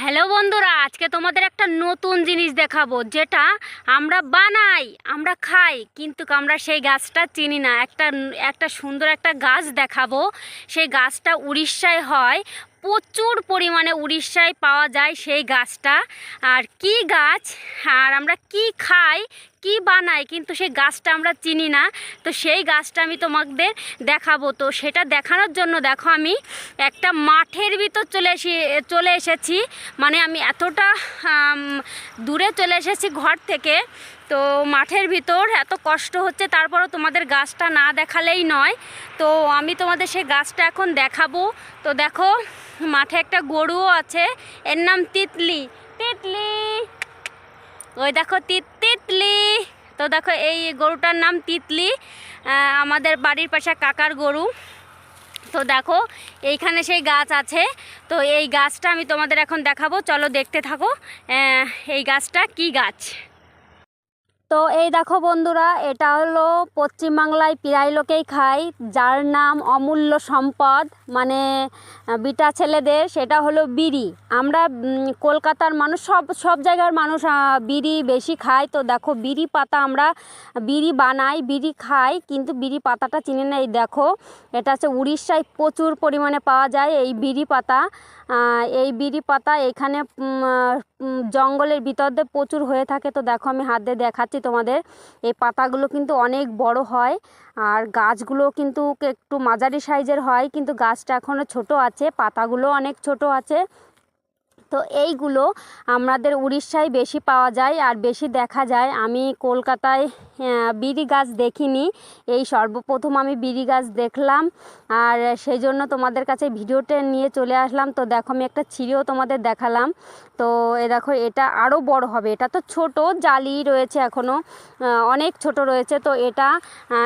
Hello বন্ধুরা, আজকে তোমাদের একটা নতুন জিনিস দেখাবো, যেটা আমরা বানাই, আমরা খাই, কিন্তু আমরা সেই গাছটা চিনি না। একটা একটা সুন্দর একটা গাছ দেখাবো, সেই গাছটা উড়িষ্যায় হয়, প্রচুর পরিমাণে উড়িষ্যায় পাওয়া যায় সেই গাছটা। আর কি গাছ, আর আমরা কি খাই কি বানায়, কিন্তু সেই গাছটা আমরা চিনি না। তো সেই গাছটা আমি তোমাদের দেখাবো। তো সেটা দেখানোর জন্য দেখো আমি একটা মাঠের ভিতর চলে এসে, চলে এসেছি। মানে আমি এতটা দূরে চলে এসেছি ঘর থেকে। তো মাঠের ভিতর এত কষ্ট হচ্ছে, তারপরও তোমাদের গাছটা না দেখালেই নয়। তো আমি তোমাদের সেই গাছটা এখন দেখাবো। তো দেখো, মাঠে একটা গরুও আছে, এর নাম তিতলি। তিতলি! ওই দেখো তিত তিতলি! তো দেখো, এই গরুটার নাম তিতলি। আমাদের বাড়ির পাশে কাকার গরু। তো দেখো, এইখানে সেই গাছ আছে। তো এই গাছটা আমি তোমাদের এখন দেখাবো। চলো দেখতে থাকো এই গাছটা কি গাছ? তো এই দেখো বন্ধুরা, এটা হলো পশ্চিমবাংলায় প্রায় লোকেই খায়, যার নাম অমূল্য সম্পদ মানে বিটা ছেলেদের, সেটা হলো বিড়ি। আমরা কলকাতার মানুষ, সব সব জায়গার মানুষ বিড়ি বেশি খায়। তো দেখো, বিড়ি পাতা আমরা, বিড়ি বানাই, বিড়ি খাই, কিন্তু বিড়ি পাতাটা চিনি না। এই দেখো, এটা হচ্ছে উড়িষ্যায় প্রচুর পরিমাণে পাওয়া যায় এই বিড়ি পাতা। এই বিড়ি পাতা এখানে জঙ্গলের ভিতর দিয়ে প্রচুর হয়ে থাকে। তো দেখো, আমি হাত দিয়ে দেখাচ্ছি। তোমাদের। এই পাতাগুলো কিন্তু অনেক বড় হয় আর গাছগুলো কিন্তু একটু মাঝারি সাইজের হয়, কিন্তু গাছটা এখনও ছোট আছে, পাতাগুলো অনেক ছোট আছে। তো এইগুলো আমাদের উড়িষ্যায় বেশি পাওয়া যায় আর বেশি দেখা যায়। আমি কলকাতায় বিড়ি গাছ দেখিনি। এই সর্বপ্রথম আমি বিড়ি গাছ দেখলাম আর সেই জন্য তোমাদের কাছে ভিডিওটা নিয়ে চলে আসলাম। তো দেখো আমি একটা ছিঁড়েও তোমাদের দেখালাম। তো এ দেখো এটা আরও বড় হবে। এটা তো ছোট, জালি রয়েছে এখনও অনেক ছোট রয়েছে। তো এটা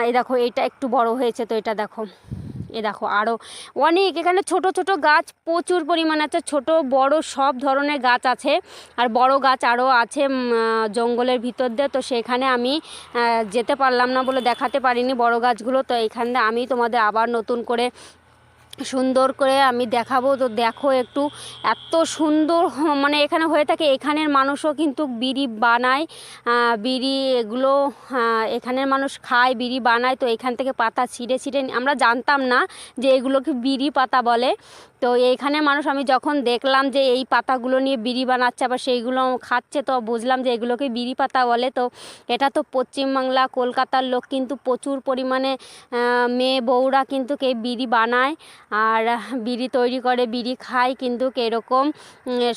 এ দেখো এটা একটু বড় হয়েছে। তো এটা দেখো। এ দেখো আরও অনেক, এখানে ছোট ছোট গাছ প্রচুর পরিমাণ আছে, ছোট, বড় সব ধরনের গাছ আছে আর বড় গাছ আরও আছে জঙ্গলের ভিতর দিয়ে। তো সেখানে আমি যেতে পারলাম না বলে দেখাতে পারিনি বড় গাছগুলো। তো এখানে আমি তোমাদের আবার নতুন করে সুন্দর করে আমি দেখাবো। তো দেখো একটু এত সুন্দর মানে এখানে হয়ে থাকে, এখানের মানুষও কিন্তু বিড়ি বানায় বিড়ি এগুলো এখানের মানুষ খায়, বিড়ি বানায়, তো এখান থেকে পাতা ছিঁড়ে ছিঁড়ে আমরা জানতাম না যে এগুলোকে বিড়ি পাতা বলে। তো এইখানে মানুষ আমি যখন দেখলাম যে এই পাতাগুলো নিয়ে বিড়ি বানাচ্ছে, আবার সেইগুলো খাচ্ছে, তো বুঝলাম যে এগুলোকে বিড়ি পাতা বলে। তো এটা তো পশ্চিমবাংলা কলকাতার লোক কিন্তু প্রচুর পরিমাণে মেয়ে বউরা কিন্তু কে বিড়ি বানায়। আর বিড়ি তৈরি করে, বিড়ি খায় কিন্তু এরকম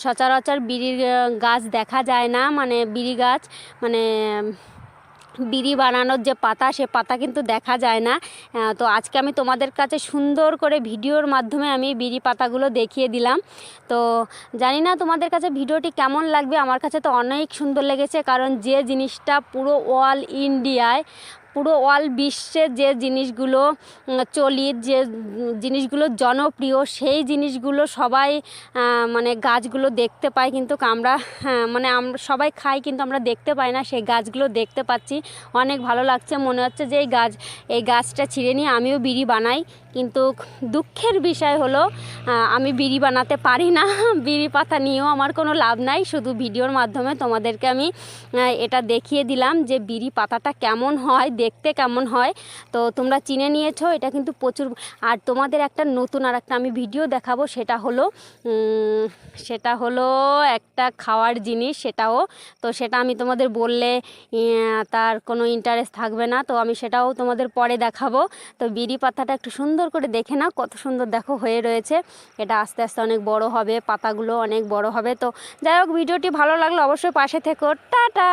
সচরাচর বিড়ির গাছ দেখা যায় না। মানে বিড়ি গাছ মানে বিড়ি বানানোর যে পাতা, সে পাতা কিন্তু দেখা যায় না। তো আজকে আমি তোমাদের কাছে সুন্দর করে ভিডিওর মাধ্যমে আমি বিড়ি পাতাগুলো দেখিয়ে দিলাম। তো জানি না তোমাদের কাছে ভিডিওটি কেমন লাগবে। আমার কাছে তো অনেক সুন্দর লেগেছে, কারণ যে জিনিসটা পুরো অল ইন্ডিয়ায় পুরো অল বিশ্বে যে জিনিসগুলো চলিত যে জিনিসগুলো জনপ্রিয় সেই জিনিসগুলো সবাই মানে গাছগুলো দেখতে পাই কিন্তু আমরা হ্যাঁ, মানে আমরা সবাই খাই কিন্তু আমরা দেখতে পাই না সেই গাছগুলো দেখতে পাচ্ছি। অনেক ভালো লাগছে মনে হচ্ছে যে এই গাছ এই গাছটা ছিঁড়ে নিয়ে আমিও বিড়ি বানাই। কিন্তু দুঃখের বিষয় হলো আমি বিড়ি বানাতে পারি না, বিড়ি পাতা নিয়েও আমার কোনো লাভ নাই, শুধু ভিডিওর মাধ্যমে তোমাদেরকে আমি এটা দেখিয়ে দিলাম যে বিড়ি পাতাটা কেমন হয়, দেখতে কেমন হয়। তো তোমরা চিনে নিয়েছো, এটা কিন্তু প্রচুর, আর তোমাদের একটা নতুন আর একটা আমি ভিডিও দেখাবো, সেটা হলো সেটা হলো একটা খাওয়ার জিনিস, সেটাও। তো সেটা আমি তোমাদের বললে তার কোনো ইন্টারেস্ট থাকবে না, তো আমি সেটাও তোমাদের পরে দেখাবো। তো বিড়ি পাতাটা একটু সুন্দর করে দেখে না কত সুন্দর দেখো হয়ে রয়েছে। এটা আস্তে আস্তে অনেক বড় হবে, পাতাগুলো অনেক বড় হবে। তো যাই হোক, ভিডিওটি ভালো লাগলে অবশ্যই পাশে থেকো। টাটা!